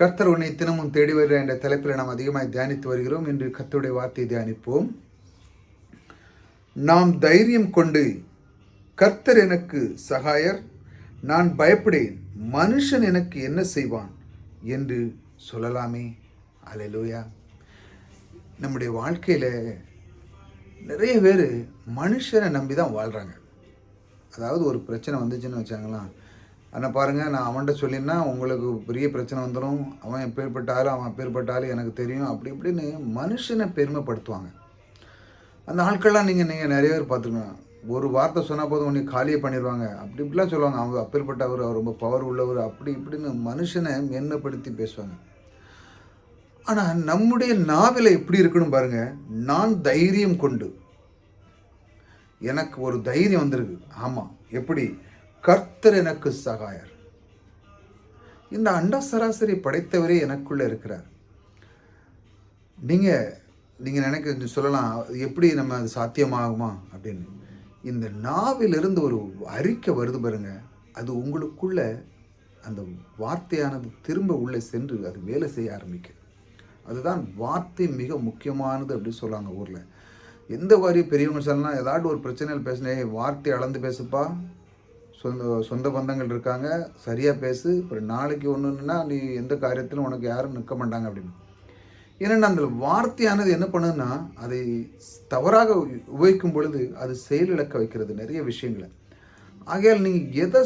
கர்த்தர் உன்னை தினமும் தேடி வருகிற என்ற தலைப்பில் நாம் அதிகமாக தியானித்து வருகிறோம். என்று கர்த்தருடைய வார்த்தையை தியானிப்போம். நாம் தைரியம் கொண்டு கர்த்தர் எனக்கு சகாயர் நான் பயப்படேன் மனுஷன் எனக்கு என்ன செய்வான் என்று சொல்லலாமே. அல்லேலூயா. நம்முடைய வாழ்க்கையில் நிறைய பேர் மனுஷனை நம்பி தான் வாழ்கிறாங்க அதாவது ஒரு பிரச்சனை வந்துச்சுன்னு வச்சாங்களாம். ஆனால் பாருங்கள் நான் அவன்கிட்ட சொல்லினா உங்களுக்கு பெரிய பிரச்சனை வந்துடும் அவன் எப்பேற்பட்டாலும் அவன் பேர்பட்டாலும் எனக்கு தெரியும். அப்படி இப்படின்னு மனுஷனை பெருமைப்படுத்துவாங்க. அந்த ஆட்கள்லாம் நீங்கள் நீங்கள் நிறைய பேர் பார்த்துருக்கணும் ஒரு வார்த்தை சொன்னால் போதும் உன்னை காலியே பண்ணிடுவாங்க அப்படி இப்படிலாம் சொல்லுவாங்க. அவங்க அப்பேற்பட்டவர் அவர் ரொம்ப பவர் உள்ளவர் அப்படி இப்படின்னு மனுஷனை மேன்மைப்படுத்தி பேசுவாங்க. ஆனால் நம்முடைய நாவில் எப்படி இருக்கணும் பாருங்கள் நான் தைரியம் கொண்டு எனக்கு ஒரு தைரியம் வந்திருக்கு. ஆமாம் எப்படி? கர்த்தர் எனக்கு சகாயர். இந்த அண்ட சராசரி படைத்தவரே எனக்குள்ள இருக்கிறார். நீங்கள் நீங்கள் நினைக்க சொல்லலாம் அது எப்படி நம்ம அது சாத்தியமாகுமா? அப்படின்னு. இந்த நாவிலிருந்து ஒரு அறிக்கை வருது பாருங்க. அது உங்களுக்குள்ள அந்த வார்த்தையானது திரும்ப உள்ளே சென்று அது வேலை செய்ய ஆரம்பிக்கும் அதுதான் வார்த்தை மிக முக்கியமானது அப்படின்னு சொல்லுவாங்க ஊரில். எந்த வாரியும் பெரியவங்க சொல்லலாம் ஏதாவது ஒரு பிரச்சனையில் பேசினே வார்த்தை அளந்து பேசுப்பா. சொந்த சொந்த பந்தங்கள் இருக்காங்க சரியாக பேசு இப்போ நாளைக்கு ஒன்றுன்னா நீ எந்த காரியத்திலும் உனக்கு யாரும் நிற்க மாட்டாங்க அப்படின்னு. ஏன்னா அந்த வார்த்தையானது என்ன பண்ணுன்னா அதை தவறாக உபயோகிக்கும் பொழுது அது செயலிழக்க வைக்கிறது நிறைய விஷயங்களை. ஆகையால் நீங்கள் எதை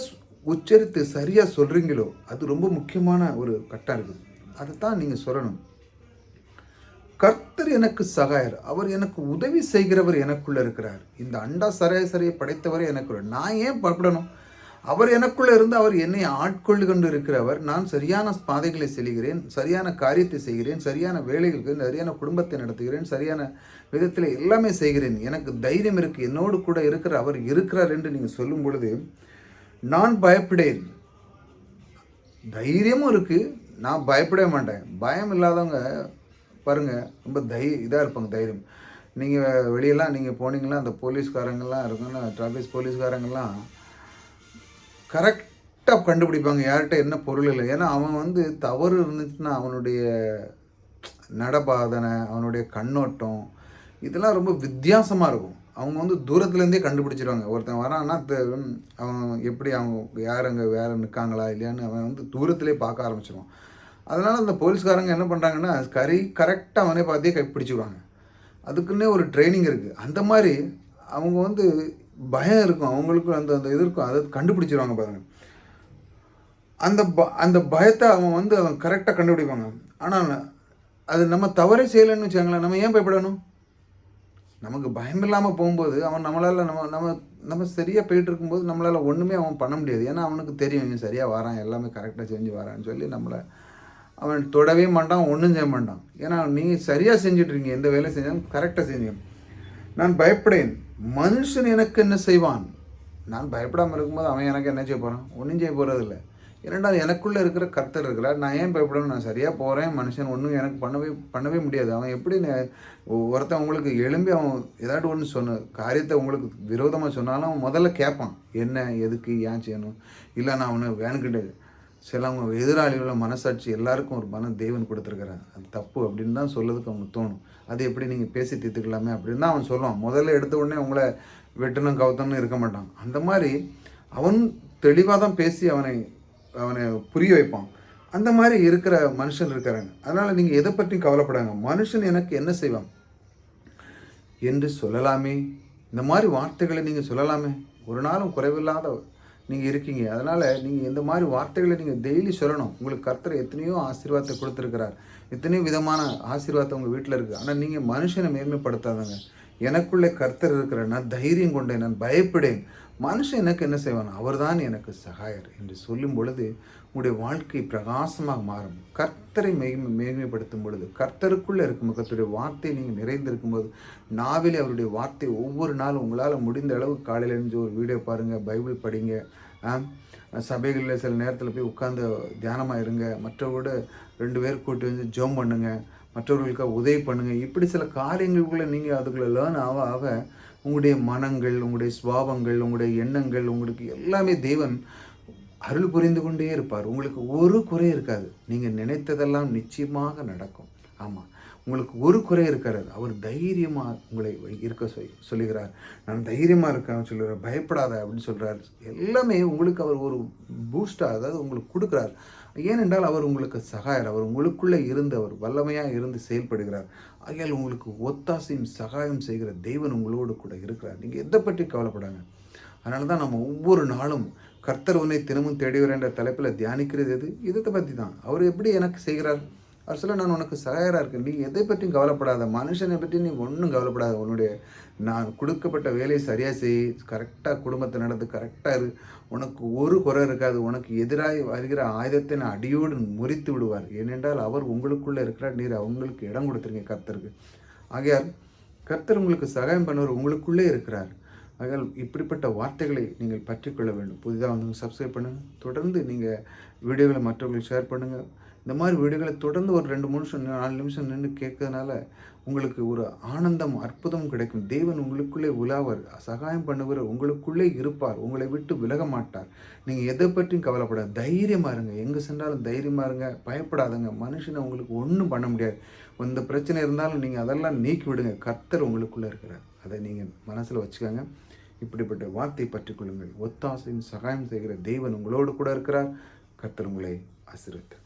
உச்சரித்து சரியாக சொல்கிறீங்களோ அது ரொம்ப முக்கியமான ஒரு கட்டாக இருக்குது. அதை தான் நீங்கள் சொல்லணும். கர்த்தர் எனக்கு சகாயர் அவர் எனக்கு உதவி செய்கிறவர் எனக்குள்ளே இருக்கிறார். இந்த அண்டா சராசரியை படைத்தவரை எனக்குள்ள நான் ஏன் பயப்படணும்? அவர் எனக்குள்ளே இருந்து அவர் என்னை ஆட்கொண்டு கொண்டு இருக்கிறவர் நான் சரியான பாதைகளை செல்கிறேன் சரியான காரியத்தை செய்கிறேன் சரியான வேலைகளுக்கு சரியான குடும்பத்தை நடத்துகிறேன் சரியான விதத்தில் எல்லாமே செய்கிறேன். எனக்கு தைரியம் இருக்கு என்னோடு கூட இருக்கிற அவர் இருக்கிறார் என்று நீங்கள் சொல்லும் பொழுது நான் பயப்படேன். தைரியமும் இருக்குது நான் பயப்படவே மாட்டேன். பயம் இல்லாதவங்க பாருங்கள் ரொம்ப தை இதாக இருப்பாங்க தைரியம். நீங்கள் வெளியெல்லாம் நீங்கள் போனீங்களா அந்த போலீஸ்காரங்கள்லாம் இருக்குன்னா டிராஃபிக் போலீஸ்காரங்கள்லாம் கரெக்டாக கண்டுபிடிப்பாங்க. யார்கிட்ட என்ன பொருள் இல்லை. ஏன்னா அவன் வந்து தவறு இருந்துச்சுன்னா அவனுடைய நடபாதனை அவனுடைய கண்ணோட்டம் இதெல்லாம் ரொம்ப வித்தியாசமாக இருக்கும். அவங்க வந்து தூரத்துலேருந்தே கண்டுபிடிச்சிருவாங்க. ஒருத்தன் வரான்னா அவன் எப்படி அவங்க யார் அங்கே வேறு நிற்காங்களா இல்லையான்னு அவன் வந்து தூரத்துலேயே பார்க்க ஆரம்பிச்சிருவான். அதனால் அந்த போலீஸ்காரங்க என்ன பண்ணுறாங்கன்னா கரை கரெக்டாக அவனே பார்த்தே கை பிடிச்சிடுவாங்க அதுக்குன்னே ஒரு ட்ரைனிங் இருக்குது அந்த மாதிரி அவங்க வந்து பயம் இருக்கும். அவங்களுக்கும் அந்த அந்த இது இருக்கும். அதை கண்டுபிடிச்சிருவாங்க பாருங்க. அந்த ப அந்த பயத்தை அவன் வந்து அவன் கரெக்டாக கண்டுபிடிப்பாங்க. ஆனால் அது நம்ம தவறே செய்யலைன்னு வச்சாங்களேன் நம்ம ஏன் பயப்படணும்? நமக்கு பயம் இல்லாமல் போகும்போது அவன் நம்மளால் நம்ம நம்ம நம்ம சரியாக போயிட்டு இருக்கும்போது நம்மளால் ஒன்றுமே அவன் பண்ண முடியாது. ஏன்னா அவனுக்கு தெரியும். இவன் சரியாக வரான். எல்லாமே கரெக்டாக செஞ்சு வரான்னு சொல்லி நம்மளை அவன் தொடவே மாட்டான் ஒன்றும் செய்ய மாட்டான். ஏன்னா நீங்கள் சரியாக செஞ்சுட்ருக்கீங்க எந்த வேலையை செஞ்சாலும் கரெக்டாக செஞ்சு நான் பயப்படேன். மனுஷன் எனக்கு என்ன செய்வான்? நான் பயப்படாமல் இருக்கும்போது அவன் எனக்கு என்ன செய்ய போகிறான் ஒன்றும் செய்ய போகிறதில்ல இரண்டாவது எனக்குள்ளே இருக்கிற கர்த்தர் இருக்கிறார். நான் ஏன் பயப்படணும்? நான் சரியாக போகிறேன் மனுஷன் ஒன்றும் எனக்கு பண்ணவே பண்ணவே முடியாது. அவன் எப்படி ஒருத்தன் உங்களுக்கு எழும்பி அவன் ஏதாட்டு ஒன்று சொன்ன காரியத்தை உங்களுக்கு விரோதமாக சொன்னாலும் அவன் முதல்ல கேட்பான். என்ன எதுக்கு ஏன் செய்யணும்? இல்லை நான் அவனை வேணுக்கிட்டு சிலவங்க எதிராளிகளோட மனசாட்சி எல்லாருக்கும் ஒரு மன தேவன் கொடுத்துருக்குறான் அது தப்பு அப்படின்னு தான் சொல்லதுக்கு அவங்க தோணும். அது எப்படி நீங்கள் பேசி தீர்த்துக்கலாமே அப்படின்னு தான் அவன் சொல்லுவான். முதல்ல எடுத்த உடனே உங்களை வெட்டணும் கவுத்தணும் இருக்க மாட்டான். அந்த மாதிரி அவன் தெளிவாக தான் பேசி அவனை அவனை புரிய வைப்பான். அந்த மாதிரி இருக்கிற மனுஷன் இருக்கிறாங்க. அதனால் நீங்கள் எதை பற்றியும் கவலைப்படாங்க. மனுஷன் எனக்கு என்ன செய்வான்? என்று சொல்லலாமே. இந்த மாதிரி வார்த்தைகளை நீங்கள் சொல்லலாமே. ஒரு நாளும் குறைவில்லாத நீங்கள் இருக்கீங்க. அதனால் நீங்கள் இந்த மாதிரி வார்த்தைகளை நீங்கள் டெய்லி சொல்லணும். உங்களுக்கு கர்த்தர் எத்தனையோ ஆசீர்வாதத்தை கொடுத்துருக்கிறார். எத்தனையோ விதமான ஆசீர்வாதம் உங்கள் வீட்டில் இருக்குது ஆனால் நீங்கள் மனுஷனை மேன்மைப்படுத்தாதங்க எனக்குள்ளே கர்த்தர் இருக்கிற நான் தைரியம் கொண்டேன் நான் பயப்படேன். மனுஷன் எனக்கு என்ன செய்வான்? அவர்தான் எனக்கு சகாயர் என்று சொல்லும் பொழுது உங்களுடைய வாழ்க்கை பிரகாசமாக மாறும். கர்த்தரை மேன்மை மேன்மைப்படுத்தும் பொழுது கர்த்தருக்குள்ளே இருக்கும் கர்த்தருடைய வார்த்தை நீங்கள் நிறைந்திருக்கும் போது நாவிலே அவருடைய வார்த்தை ஒவ்வொரு நாளும் உங்களால் முடிந்த அளவு காலையில் இருந்து ஒரு வீடியோ பாருங்கள் பைபிள் படிங்க சபைகளில் சில நேரத்தில் போய் உட்காந்து தியானமாக இருங்க மற்றவோட ரெண்டு பேர் கூட்டி வந்து ஜோம் பண்ணுங்கள் மற்றவர்களுக்கு உதவி பண்ணுங்கள் இப்படி சில காரியங்களுக்குள்ளே நீங்கள் அதுக்குள்ளே லேர்ன் ஆக ஆக உங்களுடைய மனங்கள் உங்களுடைய சுவாபங்கள் உங்களுடைய எண்ணங்கள் உங்களுக்கு எல்லாமே தேவன் அருள் புரிந்து கொண்டே இருப்பார். உங்களுக்கு ஒரு குறை இருக்காது. நீங்கள் நினைத்ததெல்லாம் நிச்சயமாக நடக்கும். ஆமாம் உங்களுக்கு ஒரு குறை இருக்காது. அவர் தைரியமாக உங்களை வை- இருக்க சொல்லுகிறார். நான் தைரியமாக இருக்கேன் சொல்லுகிறார். பயப்படாத அப்படின்னு சொல்கிறார் எல்லாமே உங்களுக்கு அவர் ஒரு பூஸ்டாக அதாவது உங்களுக்கு கொடுக்குறார். ஏனென்றால் அவர் உங்களுக்கு சகாயர். அவர் உங்களுக்குள்ளே இருந்து அவர் வல்லமையாக இருந்து செயல்படுகிறார். ஆகையால் உங்களுக்கு ஒத்தாசையும் சகாயம் செய்கிற தெய்வன் உங்களோடு கூட இருக்கிறார். நீங்கள் எதை பற்றி கவலைப்படாங்க? அதனால தான் நம்ம ஒவ்வொரு நாளும் கர்த்தர் உன்னை தினமும் தேடி என்ற தலைப்பில் தியானிக்கிறது எது? இதை பற்றி தான் அவர் எப்படி எனக்கு செய்கிறார்? அவர் சொல்ல நான் உனக்கு சகாயராக இருக்கேன். நீ எதை பற்றியும் கவலைப்படாத. மனுஷனை பற்றி நீ ஒன்றும் கவலைப்படாத. உன்னுடைய நான் கொடுக்கப்பட்ட வேலையை சரியாக செய். கரெக்டாக குடும்பத்தை நடந்து கரெக்டாக இரு. உனக்கு ஒரு குறை இருக்காது. உனக்கு எதிராக வருகிற ஆயுதத்தை நான் அடியோடு முறித்து விடுவார். ஏனென்றால் அவர் உங்களுக்குள்ளே இருக்கிறார். நீர் அவங்களுக்கு இடம் கொடுத்துருங்க கர்த்தருக்கு. ஆகையால் கர்த்தர் உங்களுக்கு சகாயம் பண்ணுவர் உங்களுக்குள்ளே இருக்கிறார். ஆகையால் இப்படிப்பட்ட வார்த்தைகளை நீங்கள் பற்றிக்கொள்ள வேண்டும். புதிதாக வந்து சப்ஸ்கிரைப் பண்ணுங்கள் தொடர்ந்து நீங்கள் வீடியோகளை மற்றவங்களுக்கு ஷேர் பண்ணுங்கள் இந்த மாதிரி வீடுகளை தொடர்ந்து ஒரு ரெண்டு நிமிஷம் நாலு நிமிஷம் நின்று கேட்கறதுனால உங்களுக்கு ஒரு ஆனந்தம் அற்புதம் கிடைக்கும். தேவன் உங்களுக்குள்ளே உலாவர். சகாயம் பண்ணுவர் உங்களுக்குள்ளே இருப்பார். உங்களை விட்டு விலக மாட்டார். நீங்கள் எதை பற்றியும் கவலைப்படாது. தைரியமாக இருங்க. எங்கே சென்றாலும் தைரியமாக இருங்க. பயப்படாதங்க. மனுஷனை உங்களுக்கு ஒன்றும் பண்ண முடியாது. எந்த பிரச்சனை இருந்தாலும் நீங்கள் அதெல்லாம் நீக்கி விடுங்க. கர்த்தர் உங்களுக்குள்ளே இருக்கிறார். அதை நீங்கள் மனசில் வச்சுக்கோங்க. இப்படிப்பட்ட வார்த்தை பற்றிக்கொள்ளுங்கள் ஒத்தாசையும் சகாயம் செய்கிற தேவன் உங்களோடு கூட இருக்கிறார். கர்த்தர் உங்களை ஆசீர்வதித்தார்